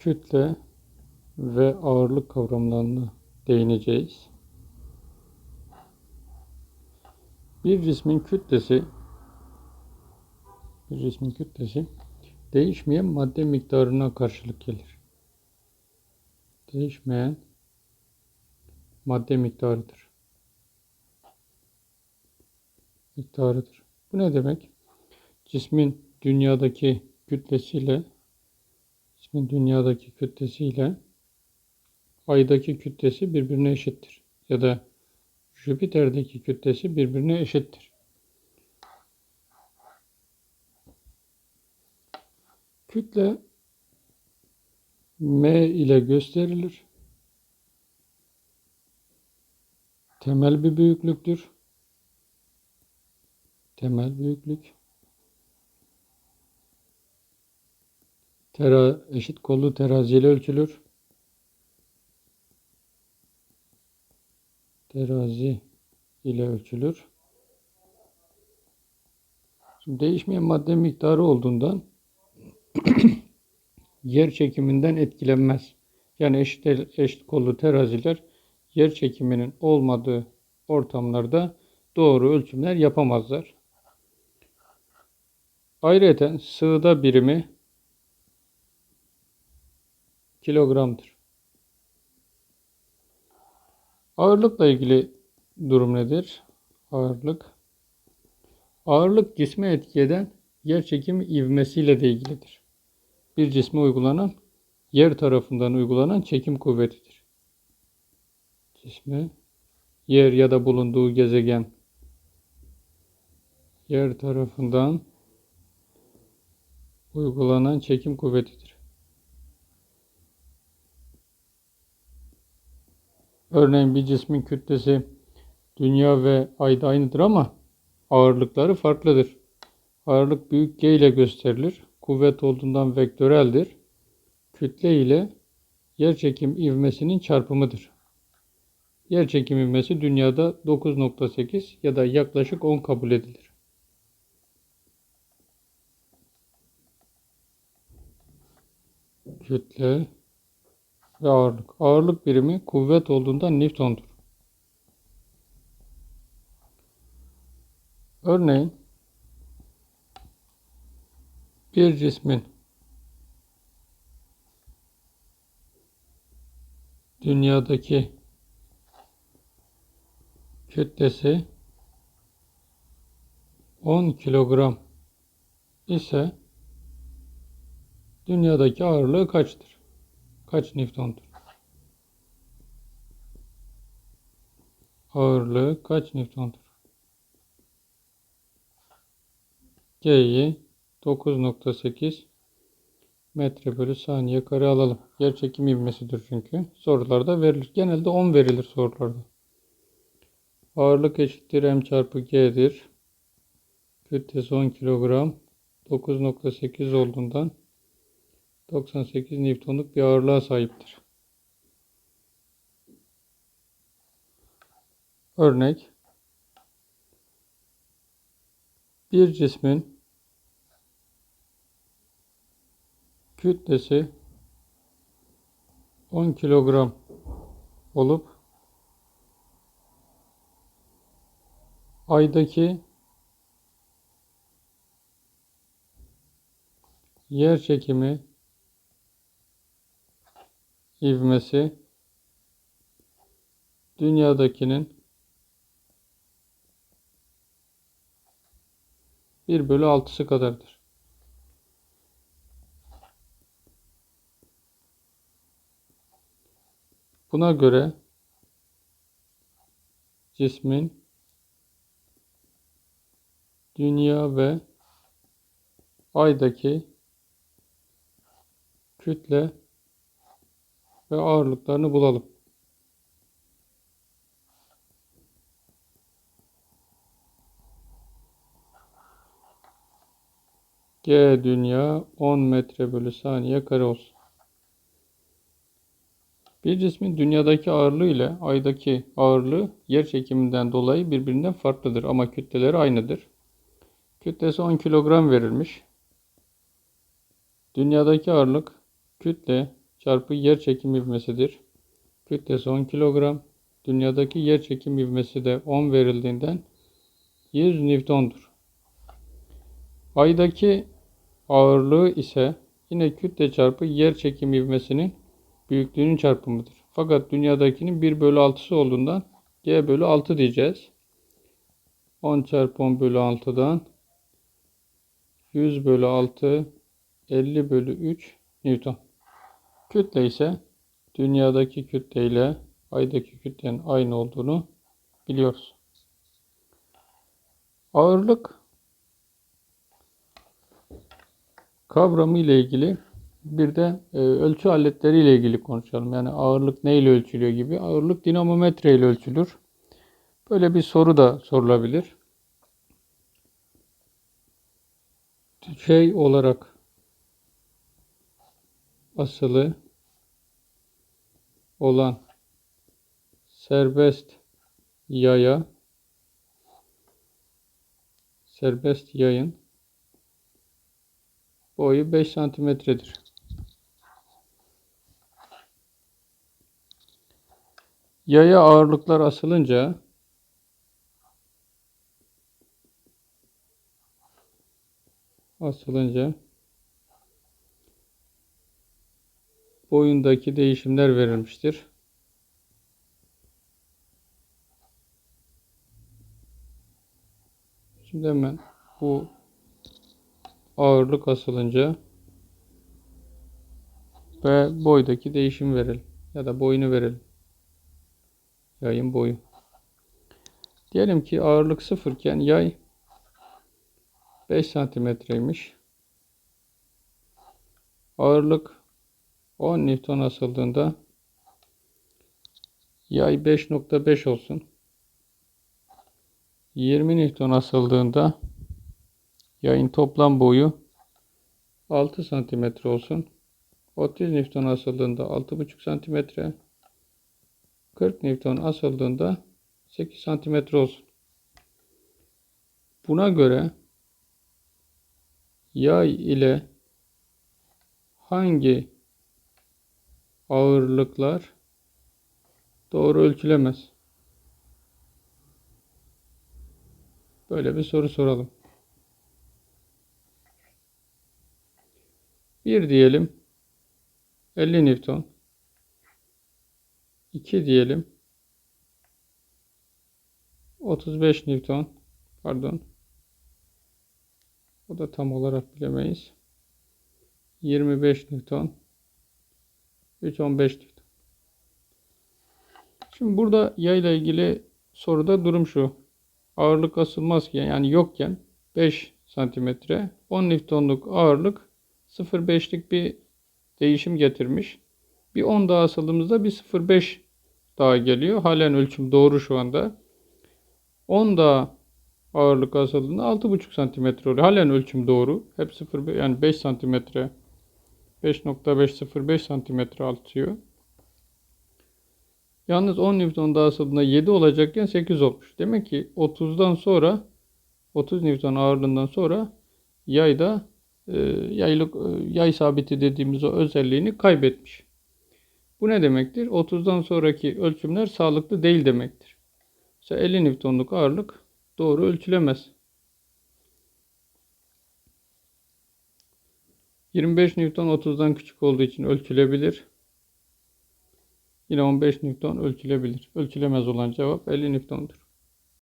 kütle ve ağırlık kavramlarına değineceğiz. Bir cismin kütlesi bir cismin kütlesi değişmeyen madde miktarına karşılık gelir. Değişmeyen madde miktarıdır. Miktarıdır. Bu ne demek? Cismin dünyadaki kütlesiyle cismin dünyadaki kütlesiyle aydaki kütlesi birbirine eşittir. Ya da Jüpiter'deki kütlesi birbirine eşittir. Kütle M ile gösterilir. Temel bir büyüklüktür. Temel büyüklük. Tera, eşit kollu teraziyle ölçülür. Terazi ile ölçülür. Şimdi değişmeyen madde miktarı olduğundan yer çekiminden etkilenmez. Yani eşit, eşit kollu teraziler yer çekiminin olmadığı ortamlarda doğru ölçümler yapamazlar. Ayrıca sığda birimi kilogramdır. Ağırlıkla ilgili durum nedir? Ağırlık. Ağırlık cisme etki eden yer çekimi ivmesiyle de ilgilidir. Bir cisme uygulanan yer tarafından uygulanan çekim kuvvetidir. Cisme yer ya da bulunduğu gezegen yer tarafından uygulanan çekim kuvvetidir. Örneğin bir cismin kütlesi dünya ve ayda aynıdır ama ağırlıkları farklıdır. Ağırlık büyük G ile gösterilir. Kuvvet olduğundan vektöreldir. Kütle ile yerçekim ivmesinin çarpımıdır. Yerçekim ivmesi dünyada 9.8 ya da yaklaşık 10 kabul edilir. Kütle ve ağırlık. Ağırlık birimi kuvvet olduğunda Newton'dur. Örneğin bir cismin dünyadaki kütlesi 10 kilogram ise dünyadaki ağırlığı kaçtır? Kaç Newton'dur? Ağırlığı kaç Newton'dur? G'yi 9.8 metre bölü saniye kare alalım. Yer çekim ivmesidir çünkü. Sorularda verilir. Genelde 10 verilir sorularda. Ağırlık eşittir m çarpı g'dir. Kütlesi 10 kilogram. 9.8 olduğundan 98 Newton'luk bir ağırlığa sahiptir. Örnek bir cismin kütlesi 10 kilogram olup aydaki yer çekimi ivmesi dünyadakinin 1 bölü 6'sı kadardır. Buna göre cismin dünya ve aydaki kütle ve ağırlıklarını bulalım. G dünya 10 metre bölü saniye kare olsun. Bir cismin dünyadaki ağırlığı ile aydaki ağırlığı yer çekiminden dolayı birbirinden farklıdır ama kütleleri aynıdır. Kütlesi 10 kilogram verilmiş. Dünyadaki ağırlık kütle çarpı yer çekim ivmesidir. Kütlesi 10 kilogram. Dünyadaki yer çekim ivmesi de 10 verildiğinden 100 Newton'dur. Aydaki ağırlığı ise yine kütle çarpı yer çekim ivmesinin büyüklüğünün çarpımıdır. Fakat dünyadakinin 1 bölü 6'sı olduğundan G bölü 6 diyeceğiz. 10 çarpı 10 bölü 6'dan 100 bölü 6 50 bölü 3 Newton. Kütle ise dünyadaki kütle ile aydaki kütlenin aynı olduğunu biliyoruz. Ağırlık kavramı ile ilgili bir de e, ölçü aletleri ile ilgili konuşalım. Yani ağırlık ne ile ölçülüyor gibi. Ağırlık dinamometre ile ölçülür. Böyle bir soru da sorulabilir. Şey olarak asılı olan serbest yaya serbest yayın boyu 5 santimetredir. Yaya ağırlıklar asılınca asılınca boyundaki değişimler verilmiştir. Şimdi hemen bu ağırlık asılınca ve boydaki değişim verelim. Ya da boyunu verelim. Yayın boyu. Diyelim ki ağırlık sıfırken yay 5 santimetreymiş. Ağırlık 10 Newton asıldığında yay 5.5 olsun. 20 Newton asıldığında yayın toplam boyu 6 santimetre olsun. 30 Newton asıldığında 6,5 santimetre. 40 Newton asıldığında 8 santimetre olsun. Buna göre yay ile hangi ağırlıklar doğru ölçülemez? Böyle bir soru soralım. Bir diyelim 50 Newton. 2 diyelim 35 Newton. Pardon. O da tam olarak bilemeyiz. 25 Newton. 3 15 Newton. Şimdi burada yayla ilgili soruda durum şu. Ağırlık asılmazken yani yokken 5 santimetre 10 Newton'luk ağırlık 0.5'lik bir değişim getirmiş. Bir 10 daha asıldığımızda bir 0.5 daha geliyor. Halen ölçüm doğru şu anda. 10 daha ağırlık asıldığında 6.5 santimetre oluyor. Halen ölçüm doğru. Hep 0 yani 5 santimetre 5.505 santimetre artıyor. Yalnız 10 Newton daha asıldığında 7 olacakken 8 olmuş. Demek ki 30'dan sonra 30 Newton ağırlığından sonra yayda e, yaylık e, yay sabiti dediğimiz o özelliğini kaybetmiş. Bu ne demektir? 30'dan sonraki ölçümler sağlıklı değil demektir. Mesela 50 Newton'luk ağırlık doğru ölçülemez. 25 Newton 30'dan küçük olduğu için ölçülebilir. Yine 15 Newton ölçülebilir. Ölçülemez olan cevap 50 Newton'dur.